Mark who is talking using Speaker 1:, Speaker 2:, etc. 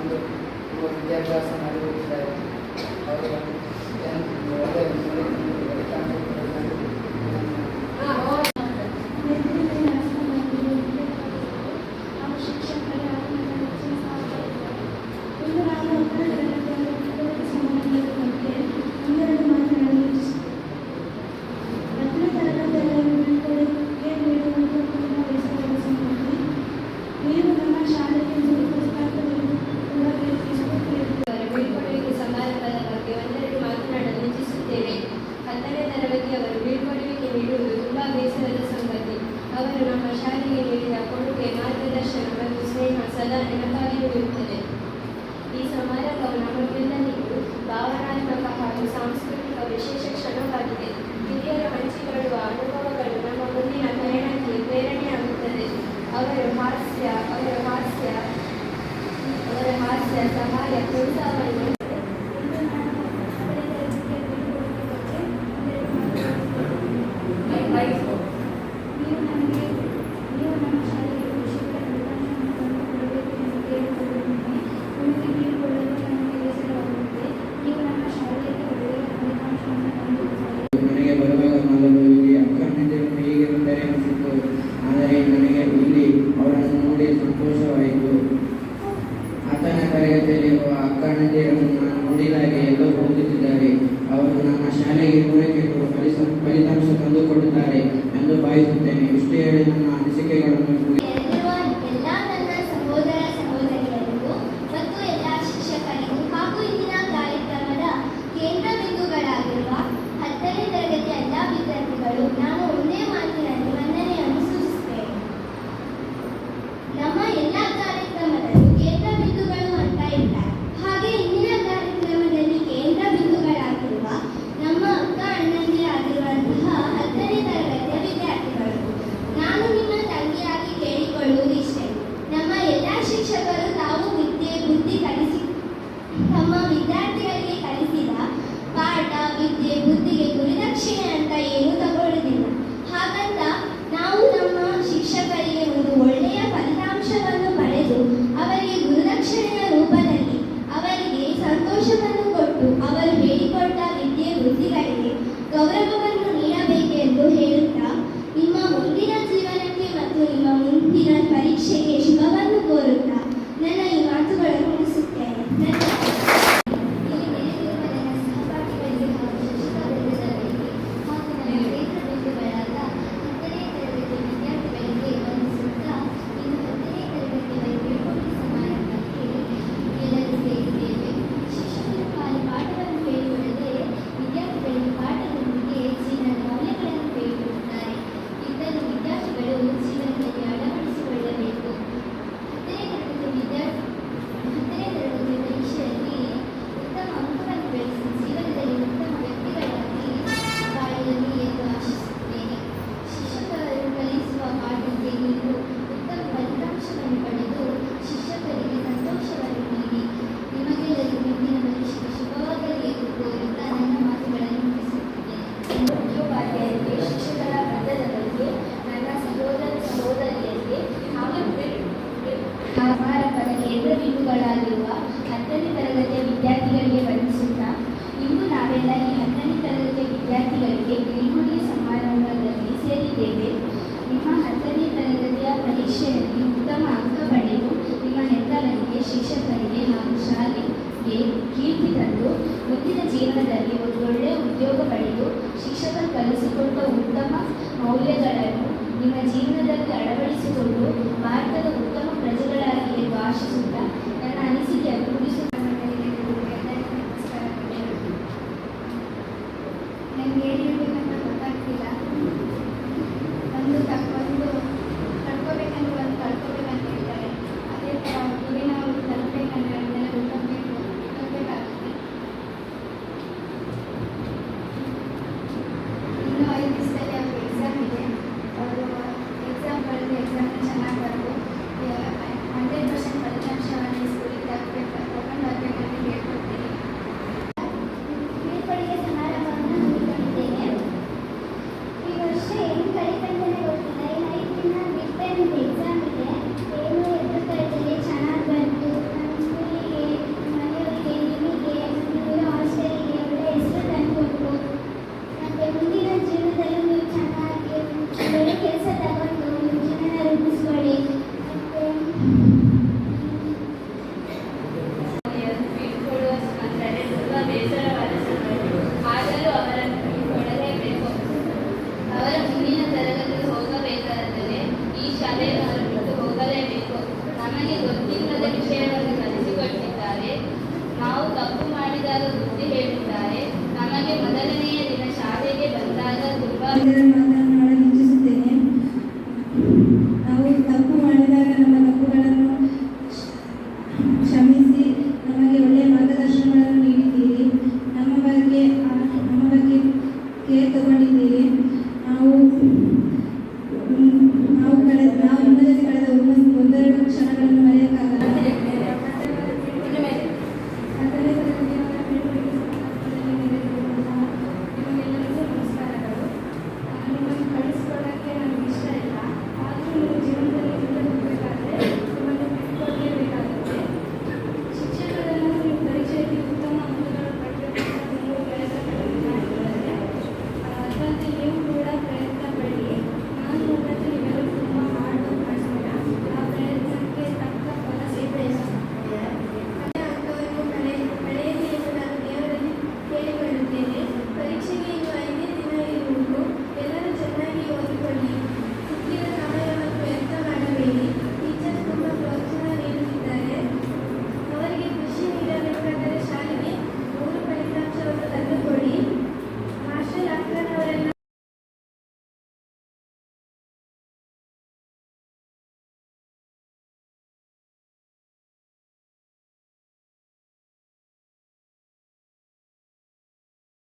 Speaker 1: ಒಂದು
Speaker 2: ವಿದ್ಯಾಭ್ಯಾಸ
Speaker 3: ಮಾಡಿ ಹೋಗ್ತಾ ಇದ್ದಾರೆ.
Speaker 4: ಅವರು ಮಾರ್ಗದರ್ಶನ ಮತ್ತು ಸ್ನೇಹ ಸದಾ ನೆನಪಾಗಿರುತ್ತದೆ ಈ ಸಮಾರಂಭವನ್ನು ನಮಗೆಲ್ಲರಿಗೂ ಭಾವನಾತ್ಮಕ ಹಾಗೂ ಸಾಂಸ್ಕೃತಿಕ ವಿಶೇಷ ಕ್ಷಣವಾಗಿದೆ. ಹಿರಿಯರ ಹಂಚಿಕೊಳ್ಳುವ ಅನುಭವಗಳು ನಮ್ಮ ಮುಂದಿನ ಪಯಣಕ್ಕೆ ಪ್ರೇರಣೆಯಾಗುತ್ತದೆ. ಅವರ ಹಾಸ್ಯ ಅವರ ಹಾಸ್ಯ ಅವರ ಹಾಸ್ಯ ಸಹಾಯ ಪ್ರೋತ್ಸಾಹವನ್ನು
Speaker 5: Amen.